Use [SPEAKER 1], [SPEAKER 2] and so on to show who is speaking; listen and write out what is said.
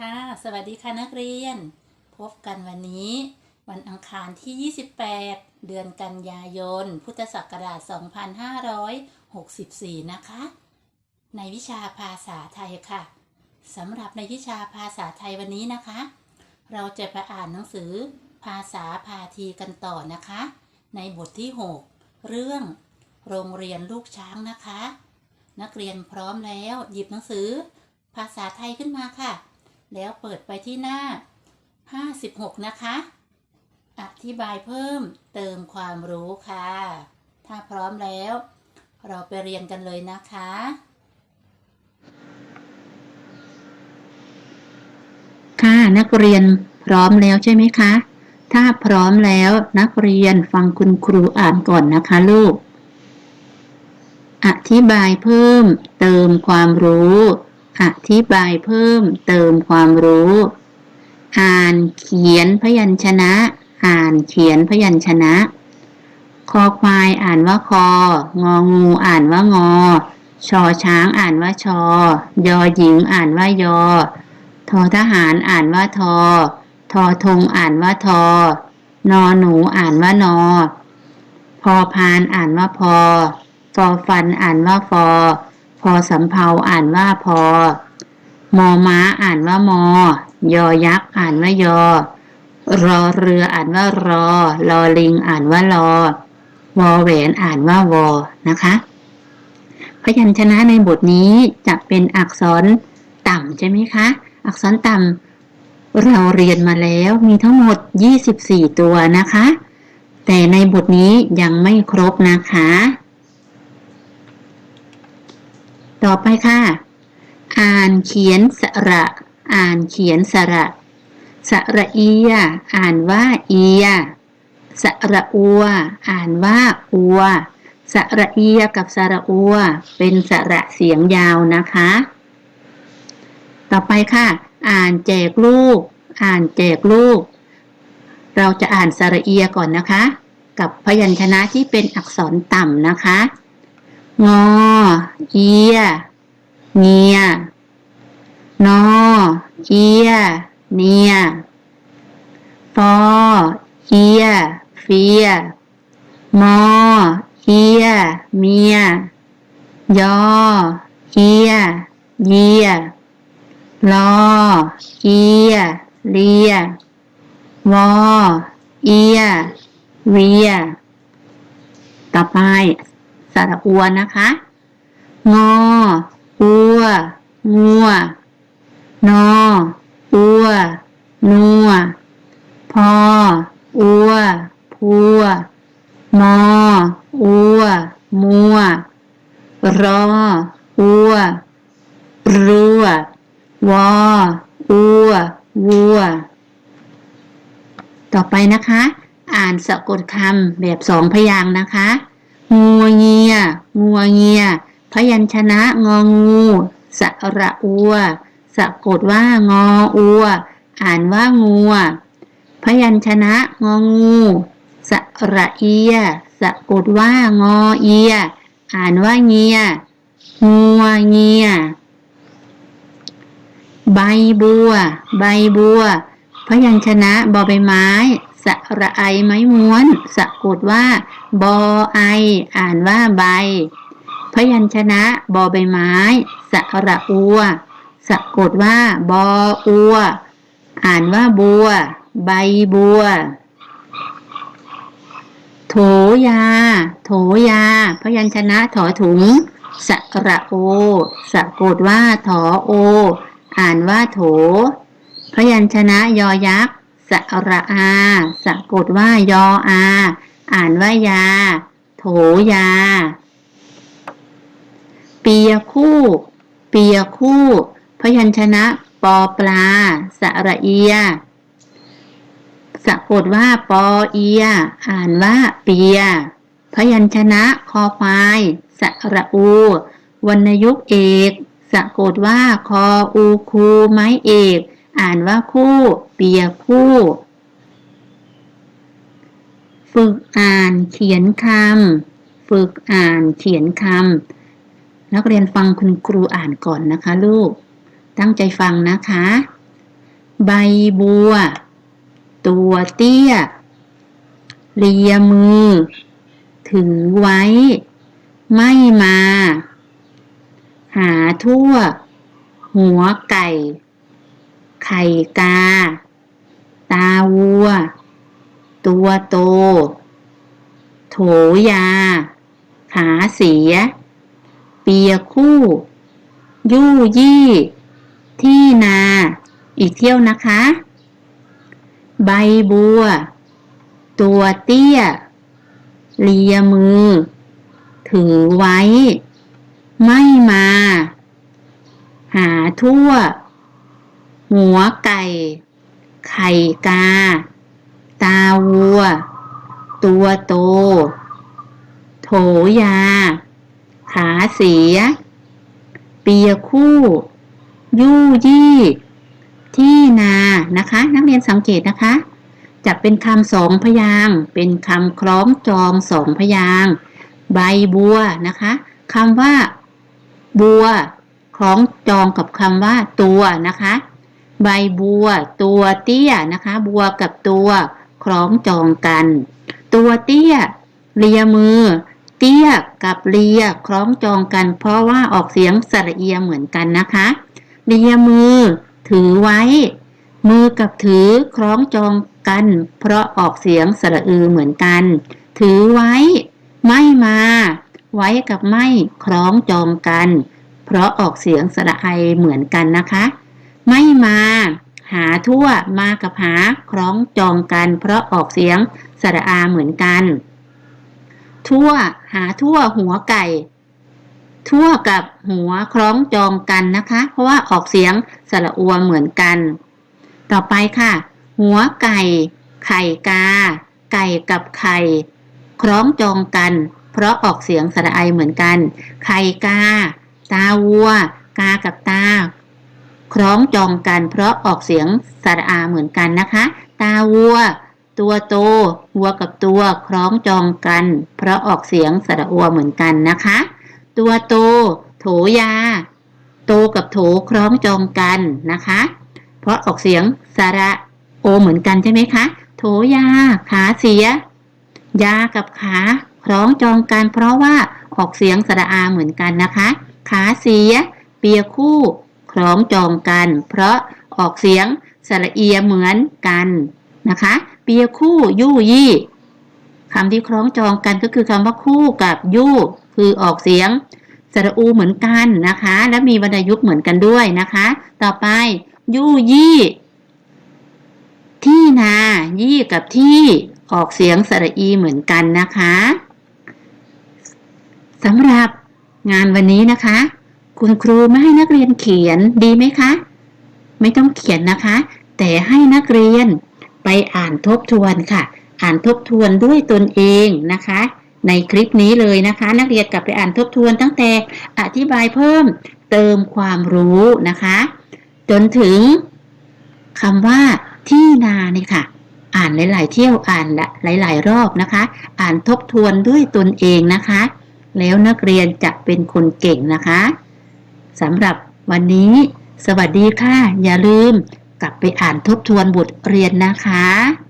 [SPEAKER 1] ค่ะ สวัสดีค่ะนักเรียน พบกันวันนี้ วันอังคารที่ 28 เดือนกันยายน พุทธศักราช 2564 นะคะ ในวิชาภาษาไทยค่ะสำหรับในวิชาภาษาไทยวันนี้นะคะ เราจะไปอ่านหนังสือภาษาพาทีกันต่อนะคะ ในบทที่ 6 เรื่อง โรงเรียนลูกช้างนะคะ นักเรียนพร้อมแล้วหยิบหนังสือภาษาไทยขึ้นมาค่ะ แล้วเปิดไปที่หน้า 56 นะคะ อธิบายเพิ่มเติมความรู้ค่ะ ถ้าพร้อมแล้ว เราไปเรียนกันเลยนะคะ
[SPEAKER 2] ค่ะนักเรียนพร้อมแล้วใช่ไหมคะ ถ้าพร้อมแล้วนักเรียนฟังคุณครูอ่านก่อนนะคะลูก อธิบายเพิ่มเติมความรู้ อธิบายเพิ่มเติมความรู้ อ่านเขียนพยัญชนะ อ่านเขียนพยัญชนะ คอควายอ่านว่าคอ งองูอ่านว่างอ ชอช้างอ่านว่าชอ ยอหญิงอ่านว่ายอ ทอทหารอ่านว่าทอ ทอทงอ่านว่าทอ นอหนูอ่านว่านอ พอพานอ่านว่าพอ ฟอฟันอ่านว่าฟอ พอสำเภาอ่านว่าพอ มอม้าอ่านว่ามอ ยอยักษ์อ่านว่ายอ รอเรืออ่านว่ารอ ลอลิงอ่านว่าลอวอแหวนอ่านว่าวอ นะคะ พยัญชนะในบทนี้จะเป็นอักษรต่ำใช่ไหมคะ อักษรต่ำเราเรียนมาแล้วมีทั้งหมด 24 ตัวนะคะ แต่ในบทนี้ยังไม่ครบนะคะ ต่อไปค่ะ อ่านเขียนสระ อ่านเขียนสระ สระเอีย อ่านว่าเอีย สระอัว อ่านว่าอัว สระเอียกับสระอัว เป็นสระเสียงยาวนะคะ ต่อไปค่ะ อ่านแจกลูก อ่านแจกลูก เราจะอ่านสระเอียก่อนนะคะ กับพยัญชนะที่เป็นอักษรต่ำนะคะ งอ เอีย เงีย นอ เอีย เนียฟอเอีย เฟีย มอ เอีย เมีย ยอ เอีย เยียลอเอีย เลีย วอ เอีย เวีย ต่อไป สระอัวนะคะ งอ อัว งัว นอ อัว นัว พอ อัว พัว มอ อัว มัว รอ อัว รัว วอ อัว วัว ต่อไปนะคะ อ่านสะกดคำแบบสองพยางค์นะคะ งัวเงีย งัวเงีย พยัญชนะงองู สระอัว สะกดว่างออัว อ่านว่างัว พยัญชนะงองู สระเอีย สะกดว่างอเอีย อ่านว่าเงีย งัวเงีย ใบบัว ใบบัว พยัญชนะบอใบไม้ สระไอไม้ม้วน สะกดว่า บอไอ อ่านว่าใบ พยัญชนะบอใบไม้ สระอัว สะกดว่า บออัว อ่านว่าบัว ใบบัว โถยา โถยา พยัญชนะถอถุง สระโอ สะกดว่าถอโอ อ่านว่าโถ พยัญชนะยอยักษ สระอา สะกดว่ายออา อ่านว่ายา โถยา เปียคู่ เปียคู่ พยัญชนะ ปอปลา สระเอีย สะกดว่าปอเอีย อ่านว่าเปีย พยัญชนะคอควาย สระอู วรรณยุกเอก สะกดว่าคออูคูไม้เอก อ่านว่าคู่ เปียคู่ ฝึกอ่านเขียนคำฝึกอ่านเขียนคำนักเรียนฟังคุณครูอ่านก่อนนะคะลูก ตั้งใจฟังนะคะ ใบบัว ตัวเตี้ย เลียมือ ถือไว้ ไม่มา หาทั่ว หัวไก่ ไข่กา ตาวัว ตัวโต โถยา ขาเสีย เปียคู่ ยู่ยี่ ที่นา อีกเที่ยวนะคะ ใบบัว ตัวเตี้ย เลียมือ ถือไว้ ไม่มา หาทั่ว หัวไก่ ไข่กา ตาวัว ตัวโต โถยา ขาเสีย เปียคู่ ยู่ยี่ ที่นานะคะ นักเรียนสังเกตนะคะจะเป็นคำสองพยาง เป็นคำคล้องจองสองพยาง ใบบัวนะคะคำว่า บัว คล้องจองกับคำว่าตัวนะคะ ใบบัว ตัวเตี้ยนะคะ บัวกับตัวคล้องจองกัน ตัวเตี้ยเลียมือ เตี้ยกับเลียคล้องจองกัน เพราะว่าออกเสียงสระเอียเหมือนกันนะคะเลียมือ ถือไว้ มือกับถือคล้องจองกัน เพราะออกเสียงสระอือเหมือนกัน ถือไว้ ไม่มา ไว้กับไม่คล้องจองกัน เพราะออกเสียงสระไอเหมือนกันนะคะ ไม่มา หาทั่วมากับหาคล้องจองกัน เพราะออกเสียงสระอาเหมือนกัน ทั่วหาทั่วหัวไก่ ทั่วกับหัวคล้องจองกันนะคะ เพราะว่าออกเสียงสระอัวเหมือนกัน ต่อไปค่ะ หัวไก่ ไข่กา ไก่กับไข่ คล้องจองกัน เพราะออกเสียงสระไอเหมือนกัน ไข่กา ตาวัว กากับตา คล้องจองกันเพราะออกเสียงสระอาเหมือนกันนะคะ ตาวัว ตัวโตวัวกับตัวคล้องจองกัน เพราะออกเสียงสระอัวเหมือนกันนะคะ ตัวโต โถยา โตกับโถคล้องจองกันนะคะ เพราะออกเสียงสระโอเหมือนกันใช่ไหมคะ โถยา ขาเสีย ยากับขาคล้องจองกันเพราะว่าออกเสียงสระอาเหมือนกันนะคะ ขาเสีย เปียคู่ คล้องจองกัน เพราะออกเสียงสระเอียเหมือนกันนะคะเปียคู่ยู่ยี่คำที่คล้องจองกันก็คือคำว่าคู่กับยู่คือออกเสียงสระอูเหมือนกันนะคะ และมีวรรณยุกต์เหมือนกันด้วยนะคะ ต่อไปยู่ยี่ ที่นา ยี่กับที่ออกเสียงสระอีเหมือนกันนะคะสำหรับงานวันนี้นะคะ คุณครูไม่ให้นักเรียนเขียนดีไหมคะ ไม่ต้องเขียนนะคะ แต่ให้นักเรียนไปอ่านทบทวนค่ะ อ่านทบทวนด้วยตนเองนะคะ ในคลิปนี้เลยนะคะ นักเรียนกลับไปอ่านทบทวนตั้งแต่อธิบายเพิ่มเติมความรู้นะคะ จนถึงคำว่าที่นานี่ค่ะ อ่านหลาย ๆ เที่ยวอ่านหลาย ๆ รอบนะคะ อ่านทบทวนด้วยตนเองนะคะ แล้วนักเรียนจะเป็นคนเก่งนะคะ สำหรับวันนี้ สวัสดีค่ะ อย่าลืมกลับไปอ่านทบทวนบทเรียนนะคะ